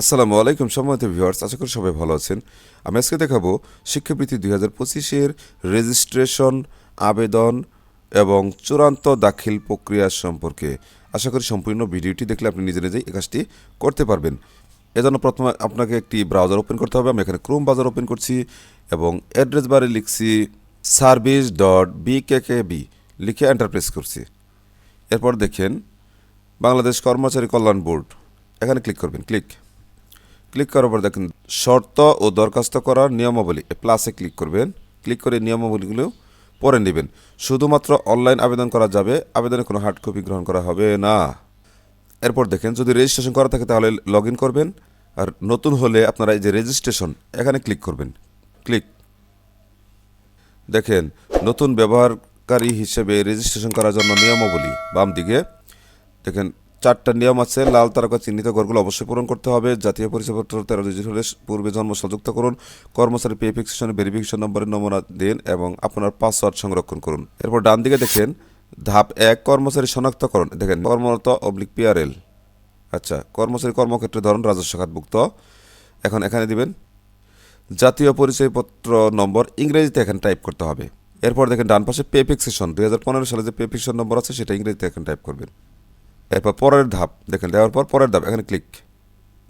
আসসালামু আলাইকুম সম্মানিত ভিউয়ার্স, আশা করি সবাই ভালো আছেন। আমি আজকে দেখাবো শিক্ষাবৃত্তি দুই হাজার পঁচিশের রেজিস্ট্রেশন আবেদন এবং চূড়ান্ত দাখিল প্রক্রিয়া সম্পর্কে। আশা করি সম্পূর্ণ ভিডিওটি দেখলে আপনি নিজে নিজেই এই কাজটি করতে পারবেন। এজন্য প্রথমে আপনাকে একটি ব্রাউজার ওপেন করতে হবে। আমি এখানে ক্রোম বাজার ওপেন করছি এবং অ্যাড্রেস বারে লিখছি সার্ভিস ডট বিকেকেবি লিখে এন্টার প্রেস করছি। এরপর দেখেন, বাংলাদেশ কর্মচারী কল্যাণ বোর্ড। এখানে ক্লিক করবেন ক্লিক ক্লিক করার পর দেখেন, শর্ত ও দরখাস্ত করার নিয়মাবলী প্লাসে ক্লিক করবেন। ক্লিক করে নিয়মাবলীগুলো পরে নেবেন। শুধুমাত্র অনলাইন আবেদন করা যাবে, আবেদনে কোনো হার্ড কপি গ্রহণ করা হবে না। এরপর দেখেন, যদি রেজিস্ট্রেশন করা থাকে তাহলে লগ করবেন। আর নতুন হলে আপনারা এই যে রেজিস্ট্রেশন এখানে ক্লিক করবেন। ক্লিক দেখেন, নতুন ব্যবহারকারী হিসেবে রেজিস্ট্রেশন করার জন্য নিয়মাবলী বাম দিকে দেখেন চারটা নিয়ম আছে, লাল তারকা চিহ্নিত ঘরগুলো অবশ্যই পূরণ করতে হবে। জাতীয় পরিচয়পত্র তেরো ডিজিট হলে পূর্বে জন্ম সংযুক্ত করুন। কর্মচারী পে ফিক্সেশনে ভেরিফিকেশন নম্বরের নমুনা দিন এবং আপনার পাসওয়ার্ড সংরক্ষণ করুন। এরপর ডান দিকে দেখেন, ধাপ এক, কর্মচারী শনাক্তকরণ। দেখেন, কর্মরত অবলিক পিআরএল আচ্ছা কর্মচারী কর্মক্ষেত্রে ধরুন রাজস্ব খাতভুক্ত। এখন এখানে দিবেন, জাতীয় পরিচয়পত্র নম্বর ইংরেজিতে এখানে টাইপ করতে হবে। এরপর দেখেন, ডান পাশে পে ফিক্সেশন পনেরো সালে যে পে ফিক্সেশন নম্বর আছে, সেটা ইংরেজিতে এখানে টাইপ করবেন। এরপর পরের ধাপ, দেখেন, দেওয়ার পর পরের ধাপ, এখানে ক্লিক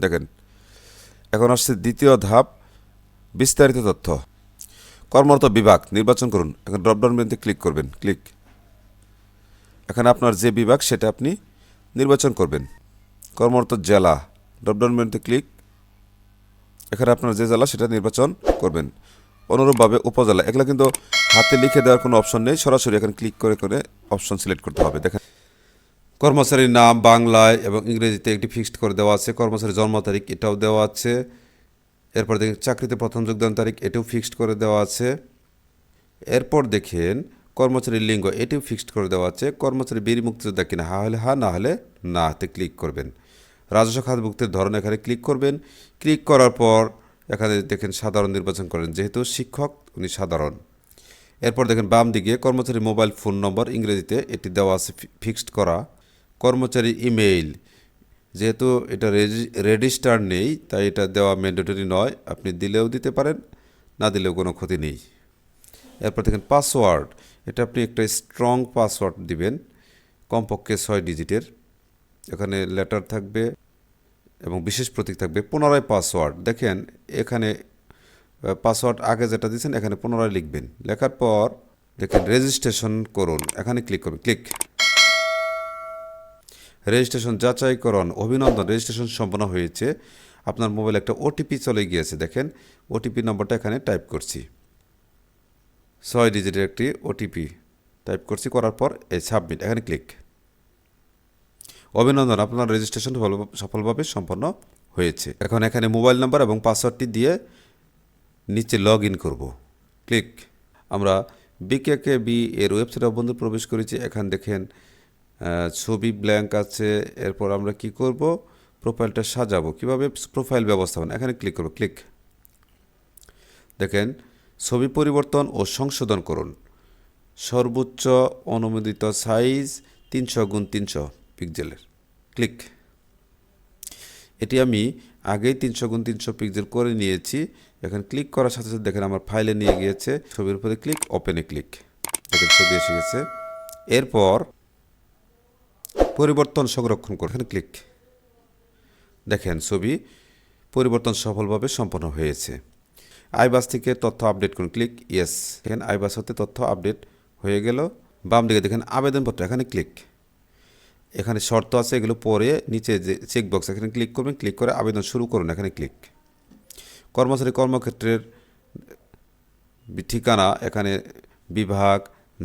দেখেন। এখন আসছে দ্বিতীয় ধাপ, বিস্তারিত তথ্য। কর্মরত বিভাগ, নির্বাচন করুন। এখন ড্রপডাউন মেনুতে ক্লিক করবেন ক্লিক এখানে আপনার যে বিভাগ, সেটা আপনি নির্বাচন করবেন। কর্মরত জেলা ড্রপডাউন মেনুতে ক্লিক এখানে আপনার যে জেলা, সেটা নির্বাচন করবেন। অনুরূপভাবে উপজেলা, এগুলো কিন্তু হাতে লিখে দেওয়ার কোনো অপশন নেই। সরাসরি এখানে ক্লিক করে করে অপশন সিলেক্ট করতে হবে। দেখেন কর্মচারীর নাম বাংলায় এবং ইংরেজিতে একটি ফিক্সড করে দেওয়া আছে। কর্মচারীর জন্ম তারিখ এটাও দেওয়া আছে। এরপর দেখেন, চাকরিতে প্রথম যোগদান তারিখ এটাও ফিক্সড করে দেওয়া আছে। এরপর দেখেন, কর্মচারীর লিঙ্গ এটিও ফিক্সড করে দেওয়া আছে। কর্মচারী বীর মুক্তিযোদ্ধা কিনা, হা হলে হা, না হলে না হাতে ক্লিক করবেন। রাজস্ব খাতভুক্তির ধরন এখানে ক্লিক করবেন। ক্লিক করার পর এখানে দেখেন, সাধারণ নির্বাচন করেন। যেহেতু শিক্ষক, উনি সাধারণ। এরপর দেখেন বাম দিকে কর্মচারী মোবাইল ফোন নম্বর ইংরেজিতে এটি দেওয়া আছে ফিক্সড করা। কর্মচারী ইমেইল। যেহেতু এটা রেজিস্টার নেই, তাই এটা দেওয়া ম্যান্ডেটরি নয়। আপনি দিলেও দিতে পারেন, না দিলেও কোনো ক্ষতি নেই। এরপর দেখেন পাসওয়ার্ড। এটা আপনি একটা স্ট্রং পাসওয়ার্ড দিবেন, কমপক্ষে ছয় ডিজিটের। এখানে লেটার থাকবে এবং বিশেষ প্রতীক থাকবে, পুনরায় পাসওয়ার্ড। দেখেন এখানে পাসওয়ার্ড আগে যেটা দিয়েছেন, এখানে পুনরায় লিখবেন। লেখার পর দেখেন রেজিস্ট্রেশন করুন। এখানে ক্লিক করবেন, ক্লিক। রেজিস্ট্রেশন যাচাইকরণ অভিনন্দন, রেজিস্ট্রেশন সম্পন্ন হয়েছে। আপনার মোবাইলে একটা ওটিপি চলে গিয়েছে, দেখেন। ওটিপি নম্বরটা এখানে টাইপ করছি। ছয় ডিজিটের একটি ওটিপি টাইপ করছি, করার পর এই সাবমিট, এখানে ক্লিক। অভিনন্দন, আপনার রেজিস্ট্রেশন সফলভাবে সম্পন্ন হয়েছে। এখন এখানে মোবাইল নাম্বার এবং পাসওয়ার্ডটি দিয়ে নিচে লগ ইন করব। ক্লিক। আমরা বিকেকে বি এর ওয়েবসাইটে বন্ধু প্রবেশ করেছি। এখান দেখেন ছবি ব্ল্যাঙ্ক আছে, এরপর আমরা কি করব? প্রোফাইলটা সাজাবো। কীভাবে প্রোফাইল ব্যবস্থাপনা? এখানে ক্লিক করব ক্লিক দেখেন, ছবি পরিবর্তন ও সংশোধন করুন। সর্বোচ্চ অনুমোদিত সাইজ তিনশো গুণ তিনশো পিক্সেলের ক্লিক এটি আমি আগেই তিনশো গুণ তিনশো পিক্সেল করে নিয়েছি। এখন ক্লিক করার সাথে সাথে দেখেন আমার ফাইলে নিয়ে গিয়েছে। ছবির উপরে ক্লিক ওপেনে ক্লিক দেখেন ছবি এসে গেছে। এরপর পরিবর্তন সংরক্ষণ করে এখানে ক্লিক দেখেন ছবি পরিবর্তন সফলভাবে সম্পন্ন হয়েছে। আইবাস থেকে তথ্য আপডেট করুন। ক্লিক ইয়েস এখানে আইবাস হতে তথ্য আপডেট হয়ে গেল। বাম দিকে দেখেন আবেদনপত্র। এখানে ক্লিক এখানে শর্ত আছে, এগুলো পরে নিচে যে চেকবক্স এখানে ক্লিক করবেন। ক্লিক করে আবেদন শুরু করুন। এখানে ক্লিক কর্মচারী কর্মক্ষেত্রের ঠিকানা, এখানে বিভাগ,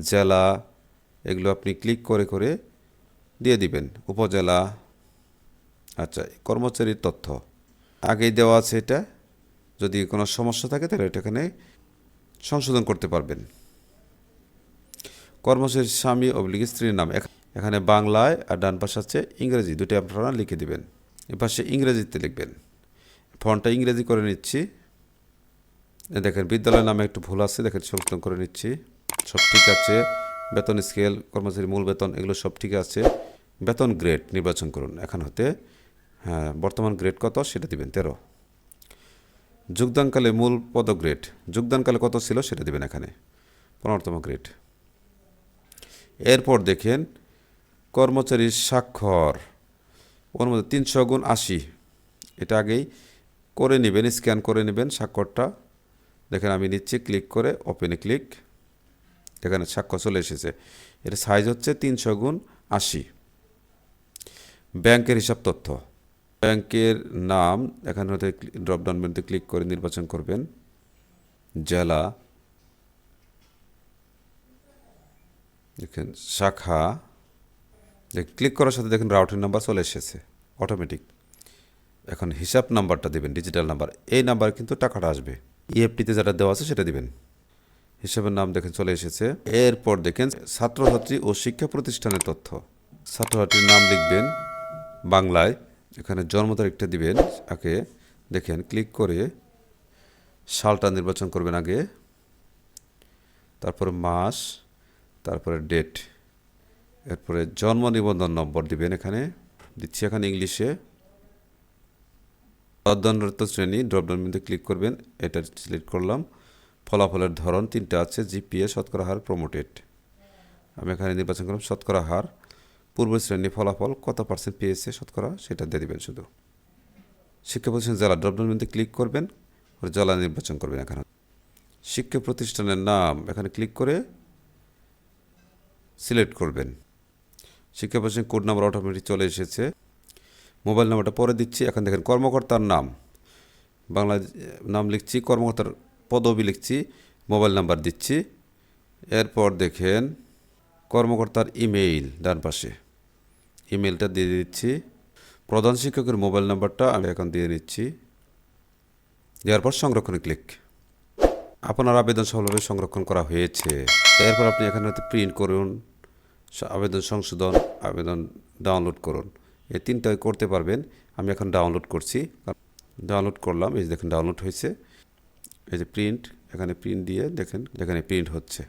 জেলা, এগুলো আপনি ক্লিক করে করে দিয়ে দিবেন। উপজেলা আচ্ছা কর্মচারীর তথ্য। আগেই দেওয়া আছে এটা। যদি কোনো সমস্যা থাকে, তাহলে এটা এখানে সংশোধন করতে পারবেন। কর্মচারীর স্বামী অবলিগ স্ত্রীর নাম। এখানে বাংলায় আর ডান পাশে আছে ইংরেজি। দুটি আপনারা লিখে দিবেন। এ পাশে ইংরেজিতে লিখবেন। ফন্টটা ইংরেজি করে নিচ্ছি। দেখেন, বিদ্যালয়ের নামে একটু ভুল আছে। দেখেন, সংশোধন করে নিচ্ছি। সব ঠিক আছে। বেতন স্কেল কর্মচারী মূল বেতন, এগুলো সব ঠিক আছে। বেতন গ্রেড নির্বাচন করুন। এখান হতে হ্যাঁ বর্তমান গ্রেড কত? সেটা দিবেন তেরো। যোগদানকালে মূল পদ গ্রেড, যোগদানকালে কত ছিল? সেটা দিবেন এখানে। পনেরোতম গ্রেড। এরপর দেখেন, কর্মচারীর স্বাক্ষর। ওর মধ্যে তিনশো গুণ আশি। এটা আগেই করে নেবেন, স্ক্যান করে নেবেন স্বাক্ষরটা। দেখেন, আমি নিচ্ছি, ক্লিক করে ওপেনে ক্লিক। এখানে স্বাক্ষর চলে এসেছে। এটা সাইজ হচ্ছে তিনশো গুণ আশি। ব্যাংকের হিসাব তথ্য। ব্যাংকের নাম এখানে হতে ড্রপডাউন মেনুতে ক্লিক করে নির্বাচন করবেন। জেলা। দেখেন, শাখা। ক্লিক করার সাথে দেখেন রাউটিং নাম্বার চলে এসেছে। অটোমেটিক এখন হিসাব নাম্বারটা দেবেন ডিজিটাল নাম্বার এই নাম্বার কিন্তু টাকাটা আসবে। ইএফটিতে যেটা দেওয়া আছে সেটা দিবেন। হিসাবের নাম দেখেন চলে এসেছে। এরপর দেখেন ছাত্রছাত্রী ও শিক্ষা প্রতিষ্ঠানের তথ্য। ছাত্রছাত্রীর নাম লিখবেন বাংলায় এখানে জন্ম তারিখটা দিবেন আগে দেখেন, ক্লিক করে সালটা নির্বাচন করবেন আগে, তারপরে মাস, তারপরে ডেট, এরপরে জন্ম নিবন্ধন নম্বর দিবেন এখানে, দিচ্ছি এখানে ইংলিশে। অধ্যয়নরত শ্রেণি ড্রপডাউন মেনুতে ক্লিক করবেন, এটা সিলেক্ট করলাম, ফলাফলের ধরন তিনটা আছে, জিপিএ, শতকরা হার প্রমোটেড আমি এখানে নির্বাচন করলাম, শতকরা হার। পূর্ব শ্রেণি ফলাফল কত পার্সেন্ট পেয়েছে শতকরা সেটা দিয়ে দেবেন শুধু। শিক্ষা প্রতিষ্ঠান জেলা মেনুতে ক্লিক করবেন জেলা নির্বাচন করবেন এখানে। শিক্ষা প্রতিষ্ঠানের নাম এখানে ক্লিক করে সিলেক্ট করবেন। শিক্ষা প্রতিষ্ঠান কোড নাম্বার অটোমেটিক চলে এসেছে। মোবাইল নাম্বারটা পরে দিচ্ছি। এখন দেখেন কর্মকর্তার নাম। বাংলা নাম লিখছি, কর্মকর্তার পদবি লিখছি, মোবাইল নাম্বার দিচ্ছি। এরপর দেখেন কর্মকর্তার ইমেইল ডান পাশে। ইমেলটা দিয়ে দিচ্ছি। প্রধান শিক্ষকের মোবাইল নাম্বারটা আমি এখন দিয়ে নিচ্ছি। দেওয়ার পর সংরক্ষণে ক্লিক। আপনার আবেদন সফলভাবে সংরক্ষণ করা হয়েছে। এরপর আপনি এখানে প্রিন্ট করুন আবেদন সংশোধন, আবেদন ডাউনলোড করুন। এই তিনটাই করতে পারবেন। আমি এখন ডাউনলোড করছি। ডাউনলোড করলাম, এই দেখেন ডাউনলোড হয়েছে। এই যে প্রিন্ট এখানে প্রিন্ট দিয়ে দেখেন এখানে প্রিন্ট হচ্ছে।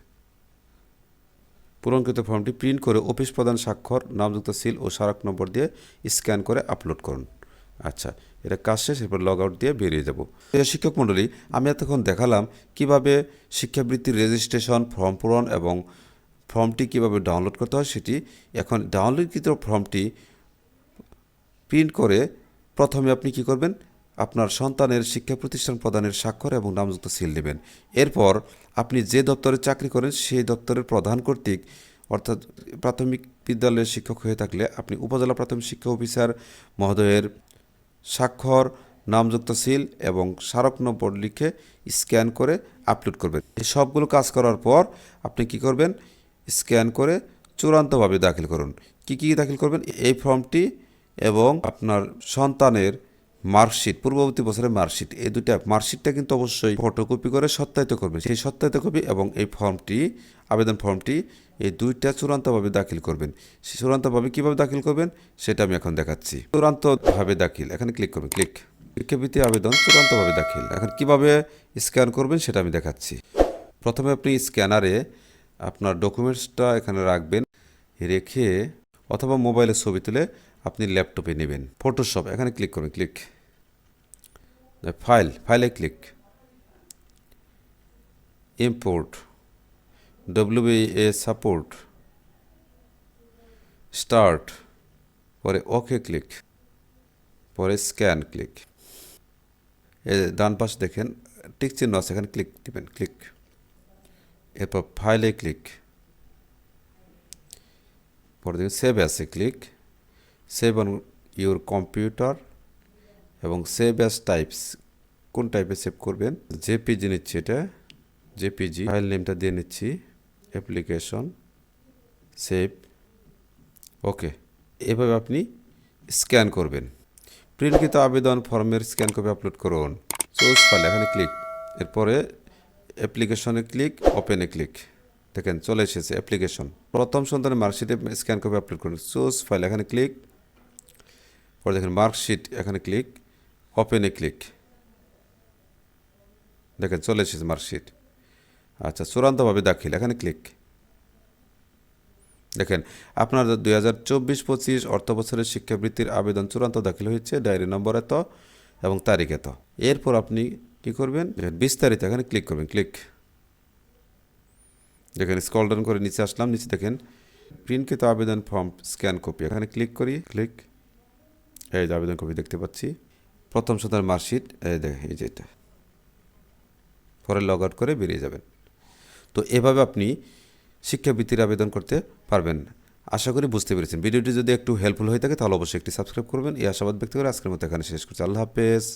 পূরণকৃত ফর্মটি প্রিন্ট করে অফিস প্রধান স্বাক্ষর, নামযুক্ত সিল ও স্মারক নম্বর দিয়ে স্ক্যান করে আপলোড করুন। আচ্ছা এটা কাজ শেষ, এরপর লগ আউট দিয়ে বেরিয়ে যাব। শিক্ষক মণ্ডলী, আমি এতক্ষণ দেখালাম কীভাবে শিক্ষাবৃত্তির রেজিস্ট্রেশন ফর্ম পূরণ এবং ফর্মটি কীভাবে ডাউনলোড করতে হয় সেটি এখন ডাউনলোডকৃত ফর্মটি প্রিন্ট করে প্রথমে আপনি কি করবেন? আপনার সন্তানের শিক্ষা প্রতিষ্ঠান প্রদানের স্বাক্ষর এবং নামযুক্ত সিল নেবেন। এরপর আপনি যে দপ্তরে চাকরি করেন, সেই দপ্তরের প্রধান কর্তৃক, অর্থাৎ প্রাথমিক বিদ্যালয়ের শিক্ষক হয়ে থাকলে আপনি উপজেলা প্রাথমিক শিক্ষা অফিসার মহোদয়ের স্বাক্ষর, নামযুক্ত সিল এবং স্মারক নম্বর লিখে স্ক্যান করে আপলোড করবেন। এই সবগুলো কাজ করার পর আপনি কি করবেন? স্ক্যান করে চূড়ান্তভাবে দাখিল করুন। কি কি দাখিল করবেন? এই ফর্মটি এবং আপনার সন্তানের মার্কশিট, পূর্ববর্তী বছরের মার্কশিট, এই দুইটা মার্কশিটটা কিন্তু অবশ্যই ফটোকপি করে সত্যায়িত করবেন সেই সত্যায়িত কপি এবং এই ফর্মটি আবেদন ফর্মটি এই দুইটা চূড়ান্তভাবে দাখিল করবেন। সেই চূড়ান্তভাবে কীভাবে দাখিল করবেন, সেটা আমি এখন দেখাচ্ছি। চূড়ান্তভাবে দাখিল, এখানে ক্লিক করবেন ক্লিক শিক্ষাবৃত্তি আবেদন, চূড়ান্তভাবে দাখিল। এখন কীভাবে স্ক্যান করবেন, সেটা আমি দেখাচ্ছি। প্রথমে আপনি স্ক্যানারে আপনার ডকুমেন্টসটা এখানে রাখবেন, রেখে অথবা মোবাইলে ছবি তুলে আপনি ল্যাপটপে নেবেন ফটোশপ এখানে ক্লিক করবেন ক্লিক ফাইল ফাইলে ক্লিক ইম্পোর্ট এ সাপোর্ট স্টার্ট পরে ওকে ক্লিক পরে স্ক্যান ক্লিক ডান পাশে দেখেন, টিক চিহ্ন আছে, এখানে ক্লিক দিবেন ক্লিক এরপর ফাইলে ক্লিক পরে দেখুন সেভ আছে click save on your computer এবং সেভ অ্যাস টাইপস কোন টাইপে সেভ করবেন? জেপিজি নিচ্ছি এটা। জেপিজি ফাইল নেমটা দিয়ে নিচ্ছি। অ্যাপ্লিকেশন সেভ ওকে এভাবে আপনি স্ক্যান করবেন। প্রিন্টকৃত আবেদন ফর্মের স্ক্যান কপি আপলোড করুন। সোর্স ফাইল এখানে ক্লিক এরপরে অ্যাপ্লিকেশনে ক্লিক ওপেনে ক্লিক দেখেন চলে এসেছে অ্যাপ্লিকেশন প্রথম সন্তানের মার্কশিটে স্ক্যান কপি আপলোড করুন। সোর্স ফাইল এখানে ক্লিক পরে দেখেন মার্কশিট, এখানে ক্লিক ওপেনে ক্লিক দেখেন চলে এসেছে মার্কশিট। আচ্ছা চূড়ান্তভাবে দাখিল, এখানে ক্লিক দেখেন, আপনার দুই হাজার চব্বিশ, পঁচিশ অর্থ বছরের শিক্ষাবৃত্তির আবেদন চূড়ান্ত দাখিল হয়েছে, ডায়েরি নম্বর এত এবং তারিখ এত। এরপর আপনি কি করবেন? দেখেন বিস্তারিত, এখানে ক্লিক করবেন ক্লিক দেখেন স্ক্রল ডাউন করে নিচে আসলাম, নিচে দেখেন প্রিন্টকৃত আবেদন ফর্ম স্ক্যান কপি এখানে ক্লিক করি ক্লিক এই যে আবেদন কপি দেখতে পাচ্ছি। প্রথম সন্ধ্যার মার্কশিট দেখ এই যে এটা। পরে লগ আউট করে বেরিয়ে যাবেন। তো এভাবে আপনি শিক্ষাবৃত্তির আবেদন করতে পারবেন। আশা করি বুঝতে পেরেছেন। ভিডিওটি যদি একটু হেল্পফুল হয়ে থাকে, তাহলে অবশ্যই একটি সাবস্ক্রাইব করবেন। এই আশাবাদ ব্যক্ত করে আজকের মতো এখানে শেষ করছি। আল্লাহ হাফেজ।